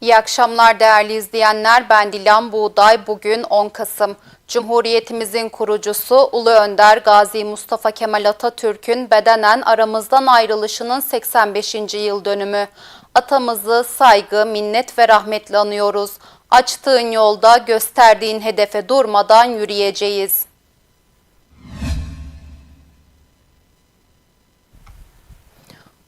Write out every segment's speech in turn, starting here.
İyi akşamlar değerli izleyenler. Ben Dilan Buğday. Bugün 10 Kasım. Cumhuriyetimizin kurucusu Ulu Önder Gazi Mustafa Kemal Atatürk'ün bedenen aramızdan ayrılışının 85. yıl dönümü. Atamızı saygı, minnet ve rahmetle anıyoruz. Açtığın yolda gösterdiğin hedefe durmadan yürüyeceğiz.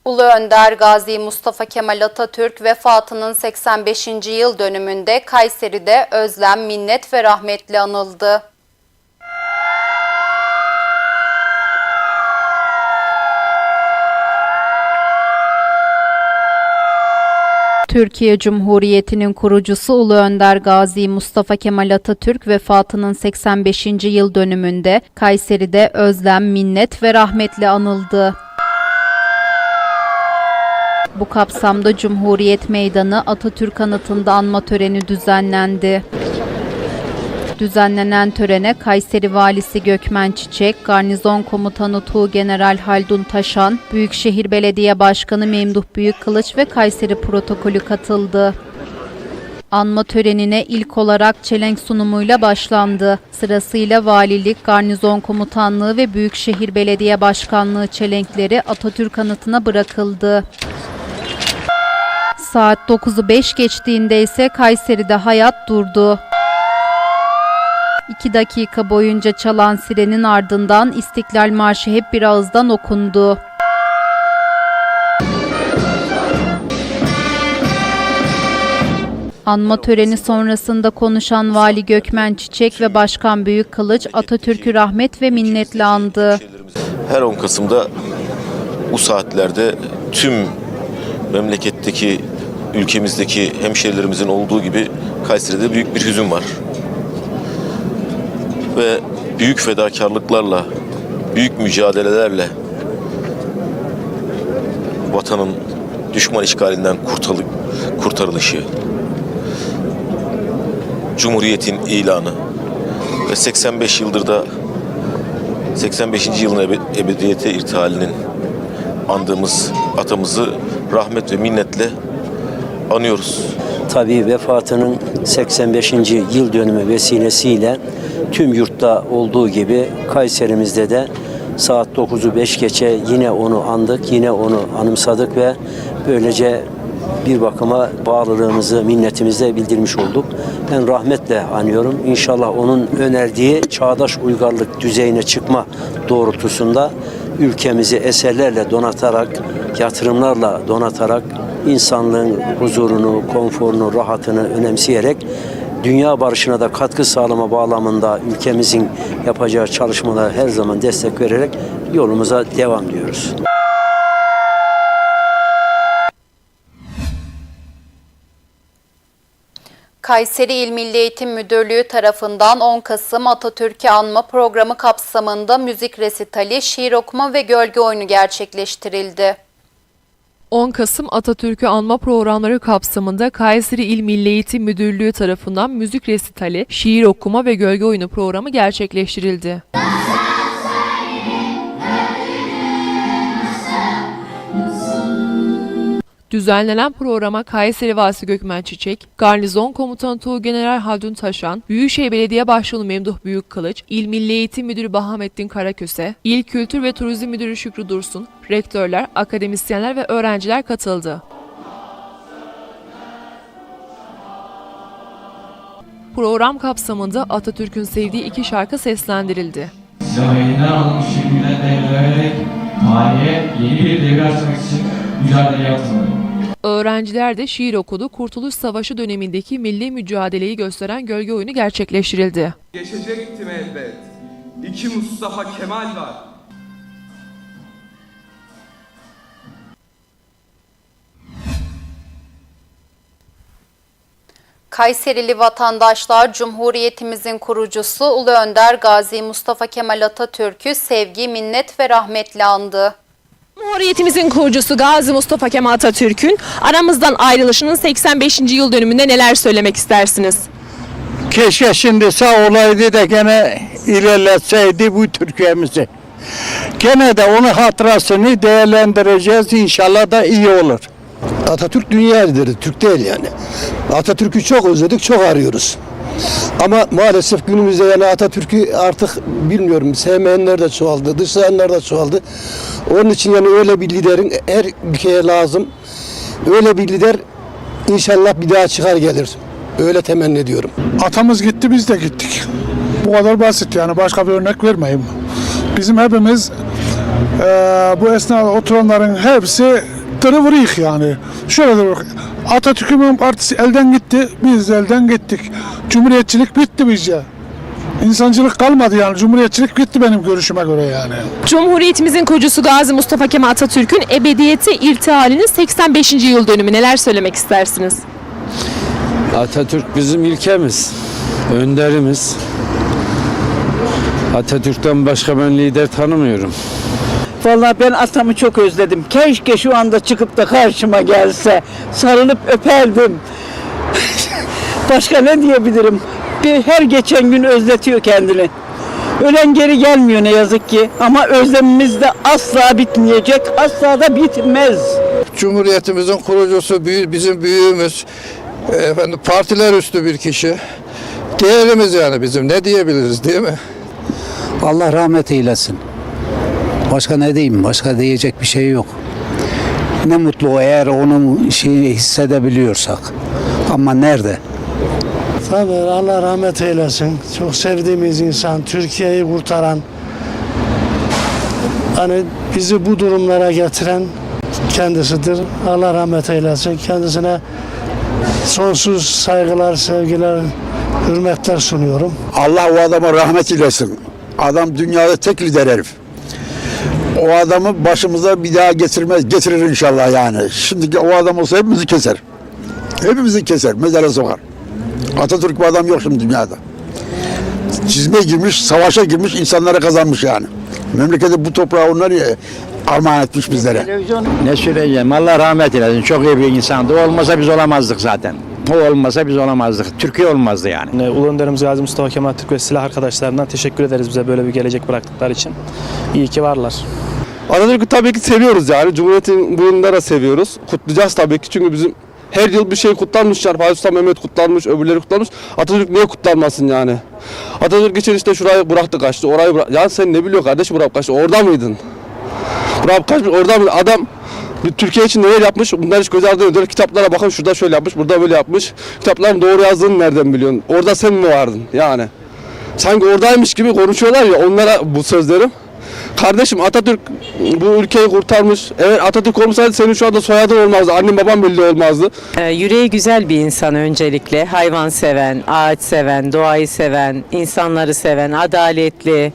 Ulu Önder Gazi Mustafa Kemal Atatürk vefatının 85. yıl dönümünde Kayseri'de özlem, minnet ve rahmetle anıldı. Türkiye Cumhuriyeti'nin kurucusu Ulu Önder Gazi Mustafa Kemal Atatürk vefatının 85. yıl dönümünde Kayseri'de özlem, minnet ve rahmetle anıldı. Bu kapsamda Cumhuriyet Meydanı Atatürk Anıtı'nda anma töreni düzenlendi. Düzenlenen törene Kayseri Valisi Gökmen Çiçek, Garnizon Komutanı Tuğgeneral Haldun Taşan, Büyükşehir Belediye Başkanı Memduh Büyükkılıç ve Kayseri protokolü katıldı. Anma törenine ilk olarak çelenk sunumuyla başlandı. Sırasıyla valilik, garnizon komutanlığı ve Büyükşehir Belediye Başkanlığı çelenkleri Atatürk anıtına bırakıldı. Saat 9'u 5 geçtiğinde ise Kayseri'de hayat durdu. 2 dakika boyunca çalan sirenin ardından İstiklal Marşı hep bir ağızdan okundu. Anma töreni sonrasında konuşan Vali Gökmen Çiçek ve Başkan Büyükkılıç Atatürk'ü rahmet ve minnetle andı. Her 10 Kasım'da bu saatlerde tüm memleketteki, ülkemizdeki hemşehrilerimizin olduğu gibi Kayseri'de büyük bir hüzün var. Ve büyük fedakarlıklarla, büyük mücadelelerle vatanın düşman işgalinden kurtarı- kurtarılışı, Cumhuriyet'in ilanı ve 85 yıldır da 85. yılın ebe- ebediyete irtihalinin andığımız atamızı rahmet ve minnetle anıyoruz. Tabii vefatının 85. yıl dönümü vesilesiyle tüm yurtta olduğu gibi Kayserimizde de saat 9'u 5 geçe yine onu andık, yine onu anımsadık ve böylece bir bakıma bağlılığımızı, minnetimizi de bildirmiş olduk. Ben rahmetle anıyorum. İnşallah onun önerdiği çağdaş uygarlık düzeyine çıkma doğrultusunda ülkemizi eserlerle donatarak, yatırımlarla donatarak insanlığın huzurunu, konforunu, rahatını önemseyerek dünya barışına da katkı sağlama bağlamında ülkemizin yapacağı çalışmalara her zaman destek vererek yolumuza devam diyoruz. Kayseri İl Milli Eğitim Müdürlüğü tarafından 10 Kasım Atatürk'ü anma programı kapsamında müzik resitali, şiir okuma ve gölge oyunu gerçekleştirildi. 10 Kasım Atatürk'ü anma programları kapsamında Kayseri İl Milli Eğitim Müdürlüğü tarafından müzik resitali, şiir okuma ve gölge oyunu programı gerçekleştirildi. Düzenlenen programa Kayseri Valisi Gökmen Çiçek, Garnizon Komutanı Tuğgeneral Haldun Taşan, Büyükşehir Belediye Başkanı Memduh Büyükkılıç, İl Milli Eğitim Müdürü Bahamettin Karaköse, İl Kültür ve Turizm Müdürü Şükrü Dursun, rektörler, akademisyenler ve öğrenciler katıldı. Program kapsamında Atatürk'ün sevdiği iki şarkı seslendirildi. Silahıyla almış şimdiden tarihe yeni bir devre açmak için mücadele yapmalı. Öğrenciler de şiir okudu, Kurtuluş Savaşı dönemindeki milli mücadeleyi gösteren gölge oyunu gerçekleştirildi. Geçecektim elbet. İki Mustafa Kemal var. Kayserili vatandaşlar Cumhuriyetimizin kurucusu Ulu Önder Gazi Mustafa Kemal Atatürk'ü sevgi, minnet ve rahmetle andı. Cumhuriyetimizin kurucusu Gazi Mustafa Kemal Atatürk'ün aramızdan ayrılışının 85. yıl dönümünde neler söylemek istersiniz? Keşke şimdi sağ olaydı da gene ilerletseydi bu Türkiye'mizi. Gene de onun hatırasını değerlendireceğiz. İnşallah da iyi olur. Atatürk dünya lideri, Türk değil yani. Atatürk'ü çok özledik, çok arıyoruz. Ama maalesef günümüzde yani Atatürk'ü artık bilmiyorum sevmeyenler de çoğaldı, dışlayanlar da çoğaldı. Onun için yani öyle bir liderin her ülkeye lazım. Öyle bir lider inşallah bir daha çıkar gelir. Öyle temenni ediyorum. Atamız gitti biz de gittik. Bu kadar basit yani başka bir örnek vermeyeyim. Bizim hepimiz eee, bu esnada oturanların hepsi tırıvırıyık yani. Şöyle de bak. Atatürk'ün partisi elden gitti, biz de elden gittik. Cumhuriyetçilik bitti bizce. İnsancılık kalmadı yani. Cumhuriyetçilik bitti benim görüşüme göre yani. Cumhuriyetimizin kurucusu Gazi Mustafa Kemal Atatürk'ün ebediyete irtihalinin 85. yıl dönümü neler söylemek istersiniz? Atatürk bizim ilkemiz, önderimiz. Atatürk'ten başka ben lider tanımıyorum. Vallahi ben atamı çok özledim. Keşke şu anda çıkıp da karşıma gelse. Sarılıp öperdim. Başka ne diyebilirim? Bir her geçen gün özletiyor kendini. Ölen geri gelmiyor ne yazık ki. Ama özlemimiz de asla bitmeyecek. Asla da bitmez. Cumhuriyetimizin kurucusu bizim büyüğümüz. Efendim partiler üstü bir kişi. Değerimiz yani bizim ne diyebiliriz değil mi? Allah rahmet eylesin. Başka ne diyeyim? Başka diyecek bir şey yok. Ne mutlu eğer onun şeyi hissedebiliyorsak. Ama nerede? Tabii Allah rahmet eylesin. Çok sevdiğimiz insan, Türkiye'yi kurtaran, hani bizi bu durumlara getiren kendisidir. Allah rahmet eylesin. Kendisine sonsuz saygılar, sevgiler, hürmetler sunuyorum. Allah o adama rahmet eylesin. Adam dünyada tek lider herif. O adamı başımıza bir daha getirmez, getirir inşallah yani. Şimdiki o adam olsa hepimizi keser. Hepimizi keser, mezara sokar. Atatürk bu adam yok şimdi dünyada. Çizmeye girmiş, savaşa girmiş, insanlara kazanmış yani. Memleketi bu toprağı onlar ya, armağan etmiş bizlere. Ne söyleyeceğim? Allah rahmet eylesin. Çok iyi bir insandı. Olmasa biz olamazdık zaten. O olmasa biz olamazdık. Türkiye olmazdı yani. Ulu Önderimiz Gazi Mustafa Kemal Türk ve silah arkadaşlarından teşekkür ederiz bize böyle bir gelecek bıraktıkları için. İyi ki varlar. Atatürk'ü tabii ki seviyoruz yani. Cumhuriyet'in bu yılında da seviyoruz. Kutlayacağız tabii ki çünkü bizim her yıl bir şey kutlanmış. Fatih Sultan Mehmet kutlanmış, öbürleri kutlanmış. Atatürk niye kutlanmasın yani? Atatürk için işte şurayı bıraktı kaçtı, orayı bıraktı. Ya sen ne biliyor kardeş bırak kaçtı, orada mıydın? Bırak kaçmış, orada mıydın? Adam Türkiye için neler yapmış? Bunlar hiç göz ardı ediyor. Kitaplara bakın şurada şöyle yapmış, burada böyle yapmış. Kitapların doğru yazdığını nereden biliyorsun? Orada sen mi vardın yani? Sanki oradaymış gibi konuşuyorlar ya onlara bu sözlerim. Kardeşim Atatürk bu ülkeyi kurtarmış. Evet Atatürk olmasaydı senin şu anda soyadın olmazdı. Annem babam belli olmazdı. Ee, yüreği güzel bir insan öncelikle. Hayvan seven, ağaç seven, doğayı seven, insanları seven, adaletli.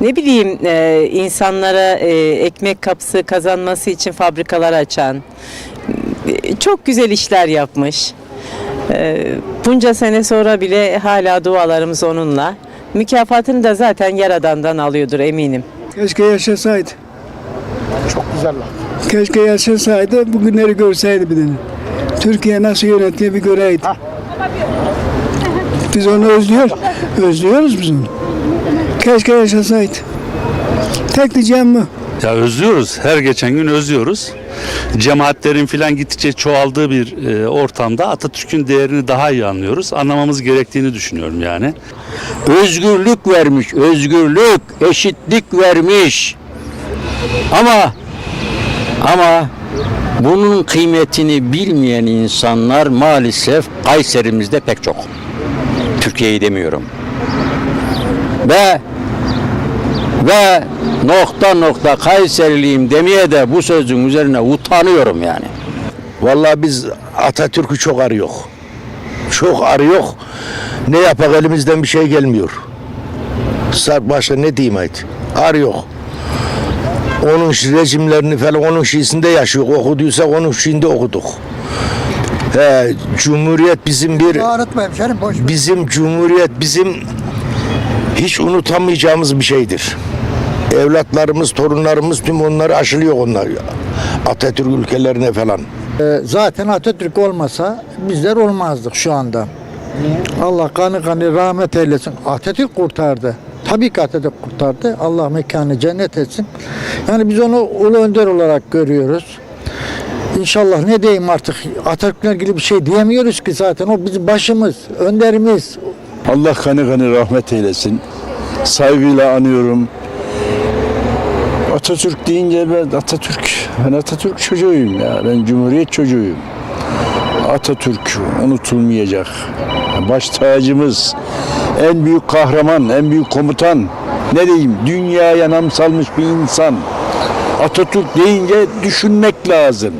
Ne bileyim e, insanlara e, ekmek kapısı kazanması için fabrikalar açan. Çok güzel işler yapmış. E, bunca sene sonra bile hala dualarımız onunla. Mükafatını da zaten Yaradan'dan alıyordur eminim. Keşke yaşasaydı. Çok güzel lan. Keşke yaşasaydı, bugünleri görseydi bir de. Türkiye nasıl yönetiyor bir göreydi. Biz onu özlüyoruz. Özlüyoruz biz onu. Keşke yaşasaydı. Tek diyeceğim bu. Ya özlüyoruz. Her geçen gün özlüyoruz. Cemaatlerin filan gittikçe çoğaldığı bir e, ortamda Atatürk'ün değerini daha iyi anlıyoruz. Anlamamız gerektiğini düşünüyorum yani. Özgürlük vermiş, özgürlük, eşitlik vermiş. Ama ama bunun kıymetini bilmeyen insanlar maalesef Kayserimizde pek çok. Türkiye'yi demiyorum. Ve ve nokta nokta Kayseriliyim demeye de bu sözün üzerine utanıyorum yani. Vallahi biz Atatürk'ü çok arıyor. Çok arıyor. Ne yapak elimizden bir şey gelmiyor. Sar başka ne diyeyim haydi. Arıyor. Onun rejimlerini falan onun şeysinde yaşıyor. Okuduysak onun şeyinde okuduk. He, Cumhuriyet bizim bir bizim Cumhuriyet bizim hiç unutamayacağımız bir şeydir. Evlatlarımız, torunlarımız tüm onları aşılıyor onlar. Atatürk ülkelerine falan. Zaten Atatürk olmasa bizler olmazdık şu anda. Allah kanı kanı rahmet eylesin. Atatürk kurtardı. Tabii ki Atatürk kurtardı. Allah mekanı cennet etsin. Yani biz onu ulu önder olarak görüyoruz. İnşallah ne diyeyim artık Atatürk'le ilgili bir şey diyemiyoruz ki zaten o bizim başımız, önderimiz. Allah kanı kanı rahmet eylesin. Saygıyla anıyorum. Atatürk deyince ben Atatürk, ben Atatürk çocuğuyum ya. Ben Cumhuriyet çocuğuyum. Atatürk unutulmayacak. Baş tacımız, en büyük kahraman, en büyük komutan. Ne diyeyim, dünyaya nam salmış bir insan. Atatürk deyince düşünmek lazım.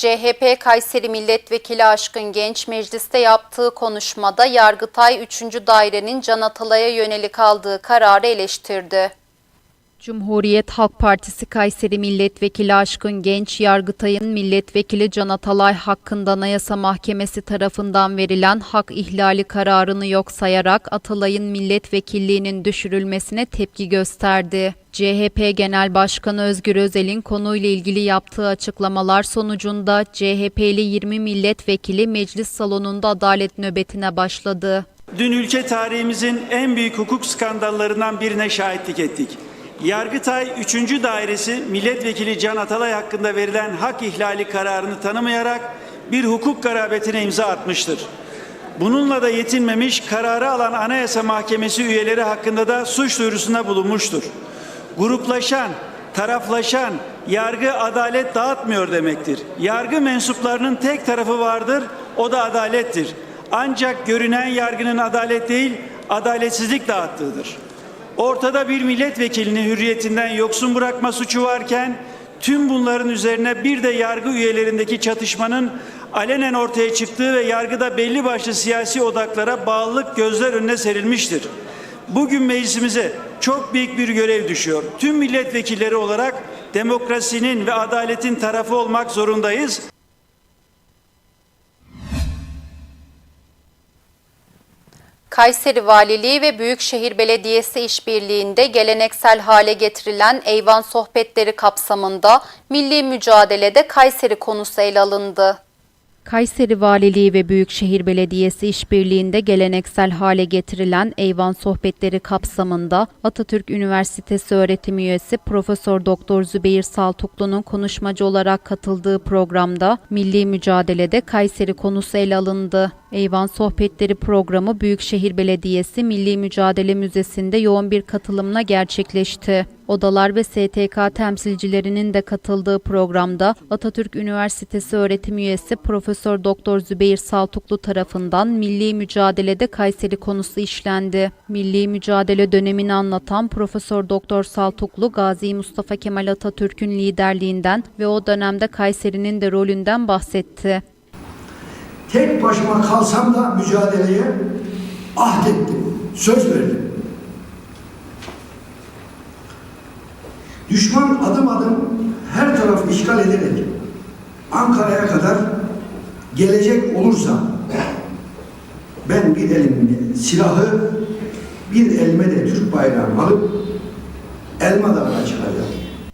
CHP Kayseri Milletvekili Aşkın Genç mecliste yaptığı konuşmada Yargıtay 3. Dairenin Can Atalay'a yönelik aldığı kararı eleştirdi. Cumhuriyet Halk Partisi Kayseri Milletvekili Aşkın Genç, Yargıtay'ın Milletvekili Can Atalay hakkında Anayasa Mahkemesi tarafından verilen hak ihlali kararını yok sayarak Atalay'ın milletvekilliğinin düşürülmesine tepki gösterdi. CHP Genel Başkanı Özgür Özel'in konuyla ilgili yaptığı açıklamalar sonucunda CHP'li 20 milletvekili meclis salonunda adalet nöbetine başladı. Dün ülke tarihimizin en büyük hukuk skandallarından birine şahitlik ettik. Yargıtay 3. Dairesi Milletvekili Can Atalay hakkında verilen hak ihlali kararını tanımayarak bir hukuk garabetine imza atmıştır. Bununla da yetinmemiş kararı alan Anayasa Mahkemesi üyeleri hakkında da suç duyurusunda bulunmuştur. Gruplaşan, taraflaşan yargı adalet dağıtmıyor demektir. Yargı mensuplarının tek tarafı vardır, o da adalettir. Ancak görünen yargının adalet değil, adaletsizlik dağıttığıdır. Ortada bir milletvekilini hürriyetinden yoksun bırakma suçu varken tüm bunların üzerine bir de yargı üyelerindeki çatışmanın alenen ortaya çıktığı ve yargıda belli başlı siyasi odaklara bağlılık gözler önüne serilmiştir. Bugün meclisimize çok büyük bir görev düşüyor. Tüm milletvekilleri olarak demokrasinin ve adaletin tarafı olmak zorundayız. Kayseri Valiliği ve Büyükşehir Belediyesi işbirliğinde geleneksel hale getirilen Eyvan Sohbetleri kapsamında milli mücadelede Kayseri konusu ele alındı. Kayseri Valiliği ve Büyükşehir Belediyesi işbirliğinde geleneksel hale getirilen Eyvan Sohbetleri kapsamında Atatürk Üniversitesi öğretim üyesi Profesör Doktor Zübeyir Saltuklu'nun konuşmacı olarak katıldığı programda milli mücadelede Kayseri konusu ele alındı. Eyvan Sohbetleri programı Büyükşehir Belediyesi Milli Mücadele Müzesi'nde yoğun bir katılımla gerçekleşti. Odalar ve STK temsilcilerinin de katıldığı programda Atatürk Üniversitesi öğretim üyesi Profesör Doktor Zübeyir Saltuklu tarafından milli mücadelede Kayseri konusu işlendi. Milli mücadele dönemini anlatan Profesör Doktor Saltuklu Gazi Mustafa Kemal Atatürk'ün liderliğinden ve o dönemde Kayseri'nin de rolünden bahsetti. Tek başıma kalsam da mücadeleye ahdettim, söz verdim. Düşman adım adım her tarafı işgal ederek Ankara'ya kadar gelecek olursa ben bir elimde silahı bir elime de Türk bayrağını alıp Elma Dağı'na çıkacağım.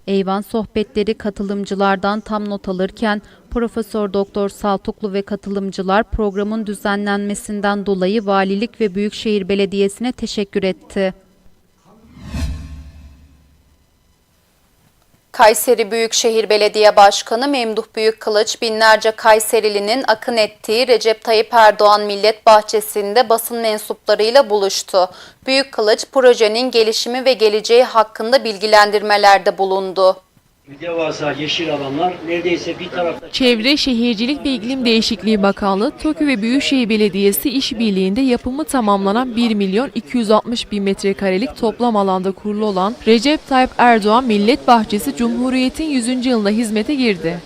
Eyvan sohbetleri katılımcılardan tam not alırken Profesör Doktor Saltuklu ve katılımcılar programın düzenlenmesinden dolayı Valilik ve Büyükşehir Belediyesi'ne teşekkür etti. Kayseri Büyükşehir Belediye Başkanı Memduh Büyükkılıç binlerce Kayserilinin akın ettiği Recep Tayyip Erdoğan Millet Bahçesi'nde basın mensuplarıyla buluştu. Büyükkılıç projenin gelişimi ve geleceği hakkında bilgilendirmelerde bulundu. Devasa yeşil alanlar neredeyse bir tarafta Çevre, Şehircilik ve İklim Değişikliği Bakanlığı, TOKİ ve Büyükşehir Belediyesi işbirliğinde yapımı tamamlanan 1 milyon 260 bin metrekarelik toplam alanda kurulu olan Recep Tayyip Erdoğan Millet Bahçesi Cumhuriyet'in 100. yılında hizmete girdi.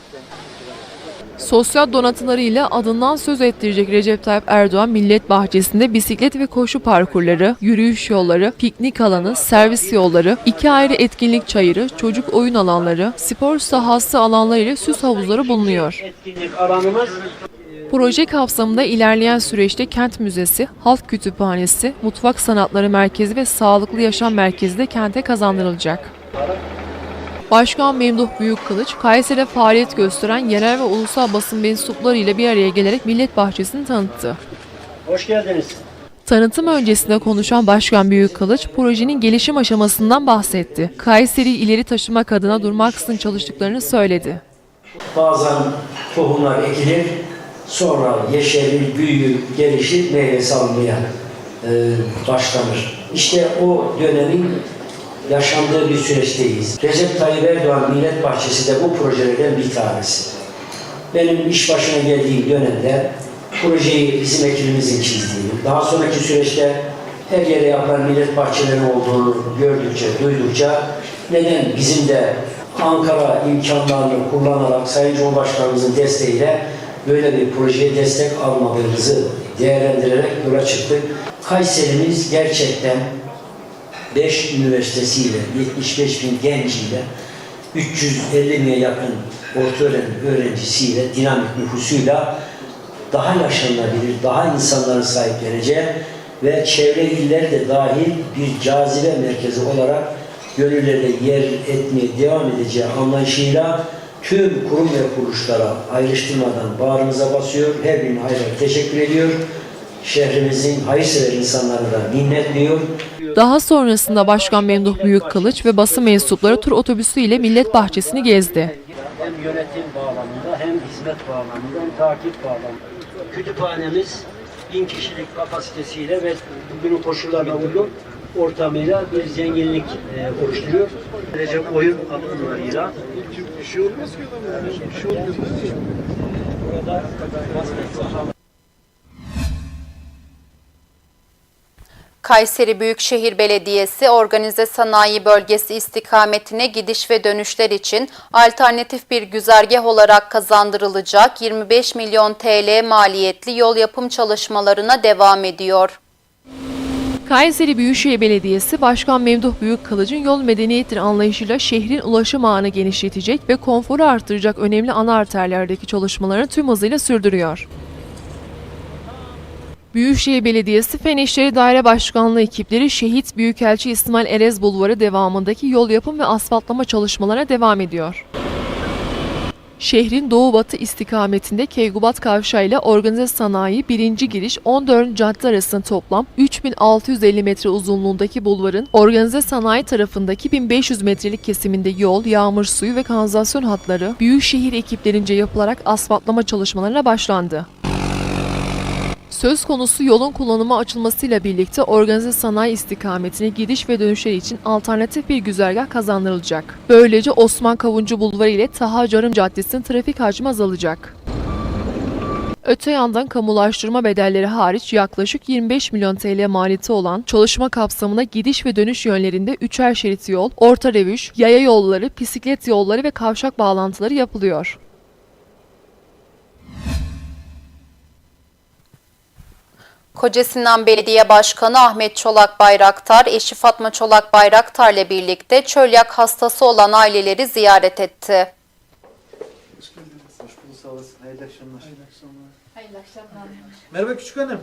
Sosyal donatılarıyla adından söz ettirecek Recep Tayyip Erdoğan Millet Bahçesi'nde bisiklet ve koşu parkurları, yürüyüş yolları, piknik alanı, servis yolları, iki ayrı etkinlik çayırı, çocuk oyun alanları, spor sahası alanları ile süs havuzları bulunuyor. Proje kapsamında ilerleyen süreçte kent müzesi, halk kütüphanesi, mutfak sanatları merkezi ve sağlıklı yaşam merkezi de kente kazandırılacak. Başkan Memduh Büyükkılıç, Kayseri'de faaliyet gösteren yerel ve ulusal basın mensupları ile bir araya gelerek Millet Bahçesi'ni tanıttı. hoş geldiniz. Tanıtım öncesinde konuşan Başkan Büyükkılıç, projenin gelişim aşamasından bahsetti. Kayseri'yi ileri taşımak adına durmaksızın çalıştıklarını söyledi. Bazen tohumlar ekilir, sonra yeşerir, büyür, gelişir, meyve salmaya e, başlanır. İşte o dönemin yaşandığı bir süreçteyiz. Recep Tayyip Erdoğan Millet Bahçesi de bu projelerden bir tanesi. Benim iş başına geldiğim dönemde projeyi bizim ekibimizin çizdiğini, daha sonraki süreçte her yere yapılan millet bahçelerinin olduğunu gördükçe, duydukça neden bizim de Ankara imkanlarını kullanarak Sayın Cumhurbaşkanımızın desteğiyle böyle bir projeye destek almadığımızı değerlendirerek yola çıktık. Kayserimiz gerçekten 5 üniversitesiyle, 75 bin genciyle, 350 bine yakın orta öğrenim öğrencisiyle, dinamik nüfusuyla daha yaşanılabilir, daha insanların sahipleneceği ve çevre iller de dahil bir cazibe merkezi olarak gönüllerde yer etmeye devam edeceği anlayışıyla tüm kurum ve kuruluşlara ayrıştırmadan bağrımıza basıyor. Her birine ayrı teşekkür ediyor. Şehrimizin hayırsever insanlarına da minnetliyor. Daha sonrasında Başkan Memduh Büyükkılıç ve basın mensupları tur otobüsü ile Millet Bahçesi'ni gezdi. Hem yönetim bağlamında hem hizmet bağlamında hem takip bağlamında. Kütüphanemiz bin kişilik kapasitesiyle ve bugünün koşullarına uygun ortamıyla bir zenginlik e, oluşturuyor. Böylece oyun alanlarıyla şu, şu burada Kayseri Büyükşehir Belediyesi organize sanayi bölgesi istikametine gidiş ve dönüşler için alternatif bir güzergah olarak kazandırılacak 25 milyon TL maliyetli yol yapım çalışmalarına devam ediyor. Kayseri Büyükşehir Belediyesi Başkan Memduh Büyükkılıç'ın yol medeniyettir anlayışıyla şehrin ulaşım ağını genişletecek ve konforu artıracak önemli ana arterlerdeki çalışmalarını tüm hızıyla sürdürüyor. Büyükşehir Belediyesi Fen İşleri Daire Başkanlığı ekipleri Şehit Büyükelçi İsmail Erez Bulvarı devamındaki yol yapım ve asfaltlama çalışmalarına devam ediyor. Şehrin doğu-batı istikametinde Keygubat Kavşağı ile organize sanayi 1. giriş 14. cadde arasında toplam 3650 metre uzunluğundaki bulvarın organize sanayi tarafındaki 1500 metrelik kesiminde yol, yağmur suyu ve kanalizasyon hatları büyükşehir ekiplerince yapılarak asfaltlama çalışmalarına başlandı. Söz konusu yolun kullanıma açılmasıyla birlikte organize sanayi istikametine gidiş ve dönüşler için alternatif bir güzergah kazandırılacak. Böylece Osman Kavuncu Bulvarı ile Taha Carım Caddesi'nin trafik hacmi azalacak. Öte yandan kamulaştırma bedelleri hariç yaklaşık 25 milyon TL maliyeti olan çalışma kapsamına gidiş ve dönüş yönlerinde üçer şerit yol, orta revüş, yaya yolları, bisiklet yolları ve kavşak bağlantıları yapılıyor. Kocasinan Belediye Başkanı Ahmet Çolak Bayraktar, eşi Fatma Çolak Bayraktar ile birlikte çölyak hastası olan aileleri ziyaret etti. Merhaba küçük hanım.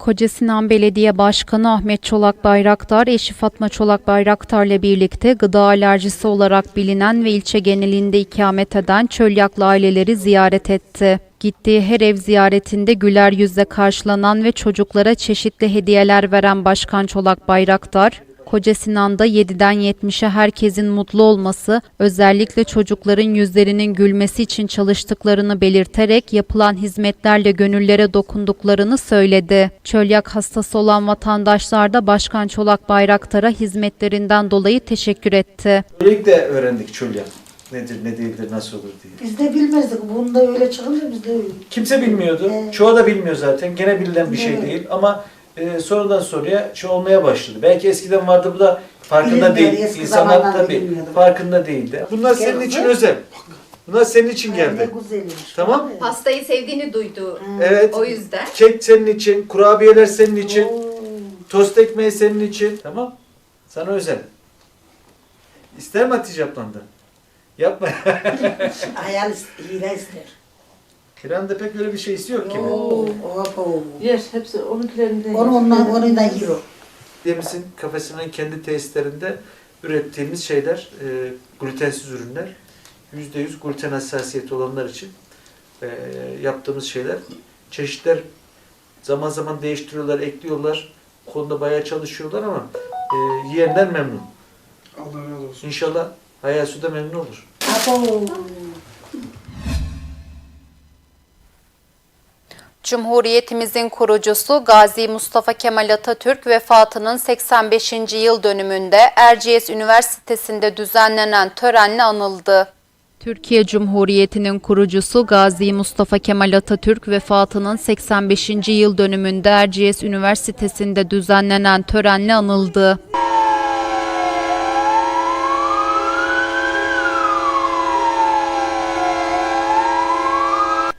Kocasinan Belediye Başkanı Ahmet Çolak Bayraktar, eşi Fatma Çolak Bayraktar ile birlikte gıda alerjisi olarak bilinen ve ilçe genelinde ikamet eden çölyaklı aileleri ziyaret etti. Gittiği her ev ziyaretinde güler yüzle karşılanan ve çocuklara çeşitli hediyeler veren Başkan Çolak Bayraktar, Koca Sinan'da 7'den 70'e herkesin mutlu olması, özellikle çocukların yüzlerinin gülmesi için çalıştıklarını belirterek yapılan hizmetlerle gönüllere dokunduklarını söyledi. Çölyak hastası olan vatandaşlar da Başkan Çolak Bayraktar'a hizmetlerinden dolayı teşekkür etti. Böylelikle öğrendik çölyak. Nedir, ne değildir, nasıl olur diye. Biz de bilmezdik. Bunda öyle çıkınca biz de öyle. Kimse bilmiyordu. Evet. Çoğu da bilmiyor zaten. Gene bilinen bir şey değil. Ama e, sonradan soruya şey olmaya başladı. Belki eskiden vardı bu da farkında değil. eski İnsanlar zamanlarda tabii bilmiyordu. farkında değildi. Bunlar Gel senin için bak. özel. Bunlar senin için geldi. güzelmiş. Tamam. Pastayı sevdiğini duydu. Evet. O yüzden. Kek senin için, kurabiyeler senin için, Oo. tost ekmeği senin için. Tamam. Sana özel. İster mi Hatice ablan da? Yapma. Hayal ist- hile ister. Kiran'da pek öyle bir şeysi yok gibi. Oo, hop, hop. Yer hepsi onunkilerinde. Onu ondan, onu da yer o. Demiz'in kafesinin kendi tesislerinde ürettiğimiz şeyler, e, glutensiz ürünler. %100 gluten hassasiyeti olanlar için e, yaptığımız şeyler. Çeşitler Zaman zaman değiştiriyorlar, ekliyorlar. Konuda bayağı çalışıyorlar ama e, yiyenler memnun. Allah razı olsun. İnşallah Hayal Su da memnun olur. Abo. Cumhuriyetimizin kurucusu Gazi Mustafa Kemal Atatürk vefatının 85. yıl dönümünde Erciyes Üniversitesi'nde düzenlenen törenle anıldı. Türkiye Cumhuriyeti'nin kurucusu Gazi Mustafa Kemal Atatürk vefatının 85. yıl dönümünde Erciyes Üniversitesi'nde düzenlenen törenle anıldı.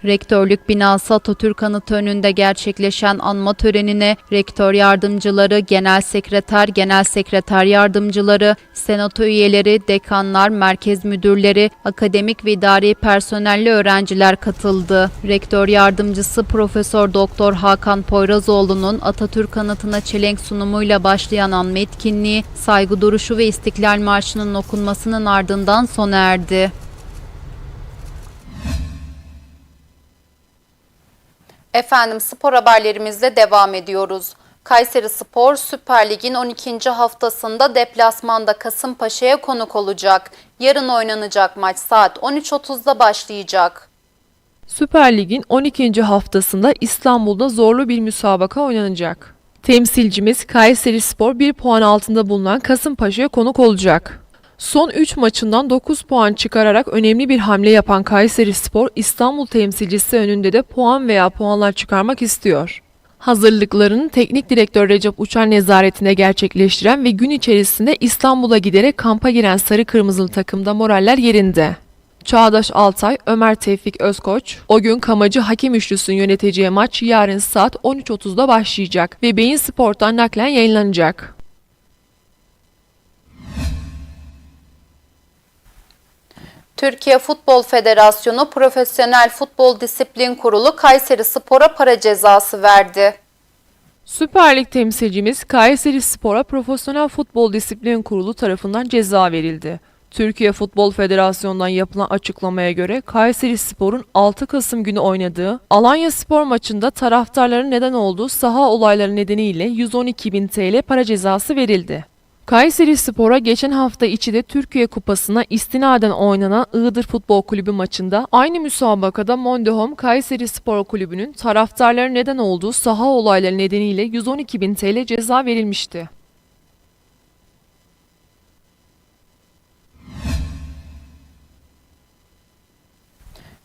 Rektörlük binası Atatürk Anıtı önünde gerçekleşen anma törenine rektör yardımcıları, genel sekreter, genel sekreter yardımcıları, senato üyeleri, dekanlar, merkez müdürleri, akademik ve idari personelli öğrenciler katıldı. Rektör yardımcısı Profesör Doktor Hakan Poyrazoğlu'nun Atatürk Anıtı'na çelenk sunumuyla başlayan anma etkinliği, saygı duruşu ve İstiklal Marşı'nın okunmasının ardından sona erdi. Efendim spor haberlerimizle devam ediyoruz. Kayseri Spor Süper Lig'in 12. haftasında deplasmanda Kasımpaşa'ya konuk olacak. Yarın oynanacak maç saat 13.30'da başlayacak. Süper Lig'in 12. haftasında İstanbul'da zorlu bir müsabaka oynanacak. Temsilcimiz Kayseri Spor 1 puan altında bulunan Kasımpaşa'ya konuk olacak. Son 3 maçından 9 puan çıkararak önemli bir hamle yapan Kayseri Spor, İstanbul temsilcisi önünde de puan veya puanlar çıkarmak istiyor. Hazırlıklarını teknik direktör Recep Uçar nezaretinde gerçekleştiren ve gün içerisinde İstanbul'a giderek kampa giren sarı kırmızılı takımda moraller yerinde. Çağdaş Altay, Ömer Tevfik Özkoç, o gün Kamacı hakem üçlüsünün yöneteceği maç yarın saat 13.30'da başlayacak ve Beyin Spor'tan naklen yayınlanacak. Türkiye Futbol Federasyonu Profesyonel Futbol Disiplin Kurulu Kayseri Spor'a para cezası verdi. Süper Lig temsilcimiz Kayseri Spor'a Profesyonel Futbol Disiplin Kurulu tarafından ceza verildi. Türkiye Futbol Federasyonu'ndan yapılan açıklamaya göre Kayseri Spor'un 6 Kasım günü oynadığı Alanya Spor maçında taraftarların neden olduğu saha olayları nedeniyle 112 bin TL para cezası verildi. Kayseri Spor'a geçen hafta içi de Türkiye Kupası'na istinaden oynanan Iğdır Futbol Kulübü maçında aynı müsabakada Mondehom Kayseri Spor Kulübü'nün taraftarların neden olduğu saha olayları nedeniyle 112 bin TL ceza verilmişti.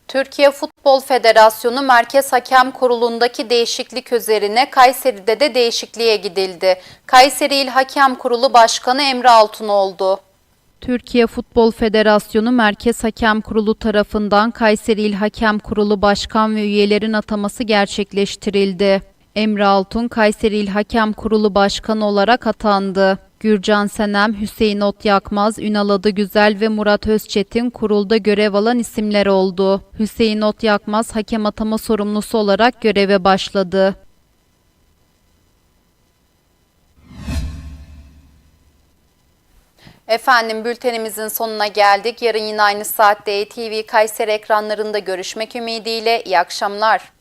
Türkiye Futbol Federasyonu Merkez Hakem Kurulu'ndaki değişiklik üzerine Kayseri'de de değişikliğe gidildi. Kayseri İl Hakem Kurulu Başkanı Emre Altun oldu. Türkiye Futbol Federasyonu Merkez Hakem Kurulu tarafından Kayseri İl Hakem Kurulu Başkan ve üyelerin ataması gerçekleştirildi. Emre Altun Kayseri İl Hakem Kurulu Başkanı olarak atandı. Gürcan Senem, Hüseyin Ot Yakmaz, Ünal Adı Güzel ve Murat Özçetin kurulda görev alan isimler oldu. Hüseyin Ot Yakmaz hakem atama sorumlusu olarak göreve başladı. Efendim bültenimizin sonuna geldik. Yarın yine aynı saatte ATV Kayseri ekranlarında görüşmek ümidiyle. İyi akşamlar.